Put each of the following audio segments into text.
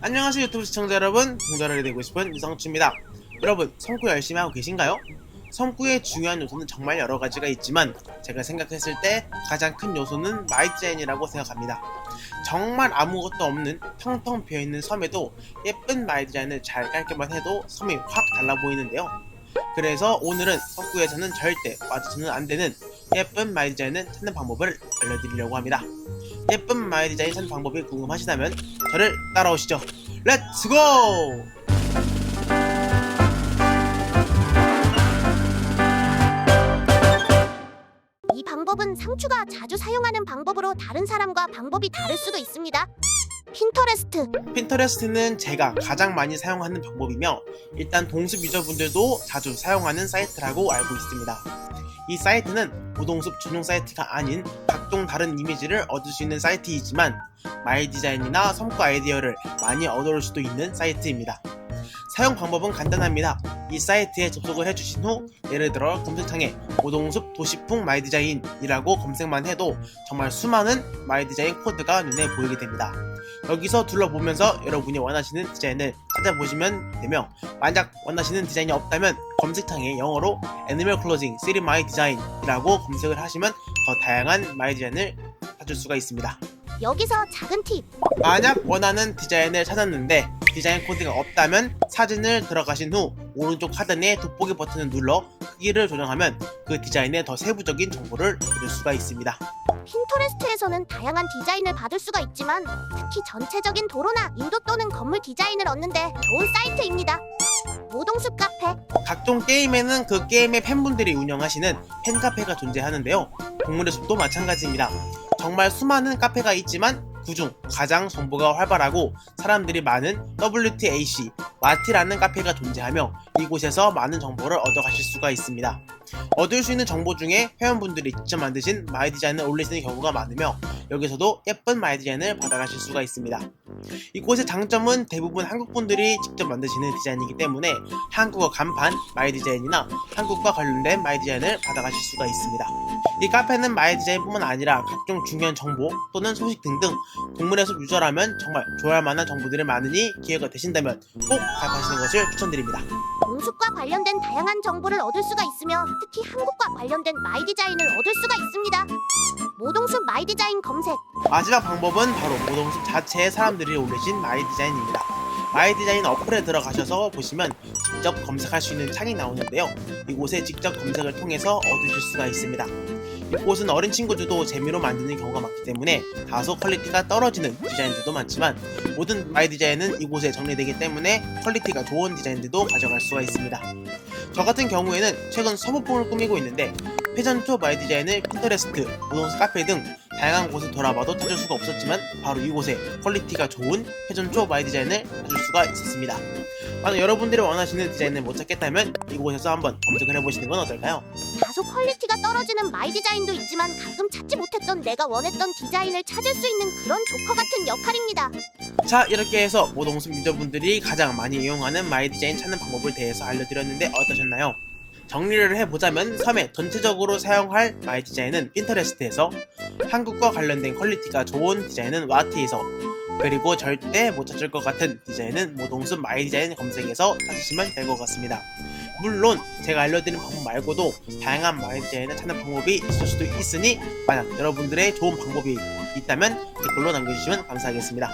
안녕하세요 유튜브 시청자 여러분. 동전하게 되고 싶은 이성추입니다. 여러분 성구 열심히 하고 계신가요? 성구의 중요한 요소는 정말 여러 가지가 있지만 제가 생각했을 때 가장 큰 요소는 마이디자인이라고 생각합니다. 정말 아무것도 없는 텅텅 비어있는 섬에도 예쁜 마이디자인을 잘 깔기만 해도 섬이 확 달라 보이는데요. 그래서 오늘은 성구에서는 절대 빠져서는 안 되는 예쁜 마이 디자인을 찾는 방법을 알려드리려고 합니다 예쁜 마이 디자인 찾는 방법이 궁금하시다면 저를 따라오시죠. 렛츠고! 이 방법은 상추가 자주 사용하는 방법으로 다른 사람과 방법이 다를 수도 있습니다. 핀터레스트, 핀터레스트는 제가 가장 많이 사용하는 방법이며 일단 동숲 유저분들도 자주 사용하는 사이트라고 알고 있습니다. 이 사이트는 무동숲 전용 사이트가 아닌 각종 다른 이미지를 얻을 수 있는 사이트이지만 마이 디자인이나 성과 아이디어를 많이 얻을 수도 있는 사이트입니다. 사용 방법은 간단합니다. 이 사이트에 접속을 해주신 후 예를 들어 검색창에 오동숲 도시풍 마이 디자인이라고 검색만 해도 정말 수많은 마이 디자인 코드가 눈에 보이게 됩니다. 여기서 둘러보면서 여러분이 원하시는 디자인을 찾아보시면 되며 만약 원하시는 디자인이 없다면 검색창에 영어로 애니멀 클로징 3 마이 디자인이라고 검색을 하시면 더 다양한 마이 디자인을 찾을 수가 있습니다. 여기서 작은 팁. 만약 원하는 디자인을 찾았는데 디자인 코드가 없다면 사진을 들어가신 후 오른쪽 하단의 돋보기 버튼을 눌러 크기를 조정하면 그 디자인의 더 세부적인 정보를 얻을 수가 있습니다. 핀터레스트에서는 다양한 디자인을 받을 수가 있지만 특히 전체적인 도로나 인도 또는 건물 디자인을 얻는데 좋은 사이트입니다. 모동숲 카페, 각종 게임에는 그 게임의 팬분들이 운영하시는 팬카페가 존재하는데요. 동물의 숲도 마찬가지입니다. 정말 수많은 카페가 있지만 그중 가장 정보가 활발하고 사람들이 많은 WTAC, 와티라는 카페가 존재하며 이곳에서 많은 정보를 얻어가실 수가 있습니다. 얻을 수 있는 정보 중에 회원분들이 직접 만드신 마이 디자인을 올리시는 경우가 많으며 여기서도 예쁜 마이 디자인을 받아가실 수가 있습니다. 이곳의 장점은 대부분 한국분들이 직접 만드시는 디자인이기 때문에 한국어 간판 마이 디자인이나 한국과 관련된 마이 디자인을 받아가실 수가 있습니다. 이 카페는 마이 디자인뿐만 아니라 각종 중요한 정보 또는 소식 등등 동물의 숲 유저라면 정말 좋아할 만한 정보들이 많으니 기회가 되신다면 꼭 가입하시는 것을 추천드립니다. 동숲과 관련된 다양한 정보를 얻을 수가 있으며 특히 한국과 관련된 마이 디자인을 얻을 수가 있습니다. 모동숲 마이 디자인 검색. 마지막 방법은 바로 모동숲 자체에 사람들이 올리신 마이 디자인입니다. 마이 디자인 어플에 들어가셔서 보시면 직접 검색할 수 있는 창이 나오는데요. 이곳에 직접 검색을 통해서 얻으실 수가 있습니다. 이곳은 어린 친구들도 재미로 만드는 경우가 많기 때문에 다소 퀄리티가 떨어지는 디자인들도 많지만 모든 마이 디자인은 이곳에 정리되기 때문에 퀄리티가 좋은 디자인들도 가져갈 수가 있습니다. 저 같은 경우에는 최근 서부풍을 꾸미고 있는데 회전초 마이 디자인을 핀터레스트, 무동수 카페 등 다양한 곳을 돌아봐도 찾을 수가 없었지만 바로 이곳에 퀄리티가 좋은 회전초 마이 디자인을 찾을 수가 있었습니다. 만약 여러분들이 원하시는 디자인을 못 찾겠다면 이곳에서 한번 검색을 해보시는 건 어떨까요? 다소 퀄리티가 떨어지는 마이 디자인도 있지만 가끔 찾지 못했던 내가 원했던 디자인을 찾을 수 있는 그런 조커 같은 역할입니다. 자 이렇게 해서 모동숲 유저분들이 가장 많이 이용하는 마이 디자인 찾는 방법을 대해서 알려드렸는데 어떠셨나요? 정리를 해보자면 섬에 전체적으로 사용할 마이 디자인은 핀터레스트에서 한국과 관련된 퀄리티가 좋은 디자인은 와티에서 그리고 절대 못 찾을 것 같은 디자인은 모동숲 마이 디자인 검색에서 찾으시면 될 것 같습니다. 물론 제가 알려드린 방법 말고도 다양한 마이 디자인을 찾는 방법이 있을 수도 있으니 만약 여러분들의 좋은 방법이 있다면 댓글로 남겨주시면 감사하겠습니다.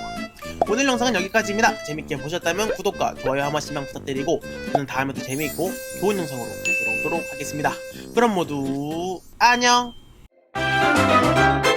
오늘 영상은 여기까지입니다. 재밌게 보셨다면 구독과 좋아요 한 번씩만 부탁드리고 저는 다음에도 재미있고 좋은 영상으로 돌아오도록 하겠습니다. 그럼 모두 안녕! Thank you.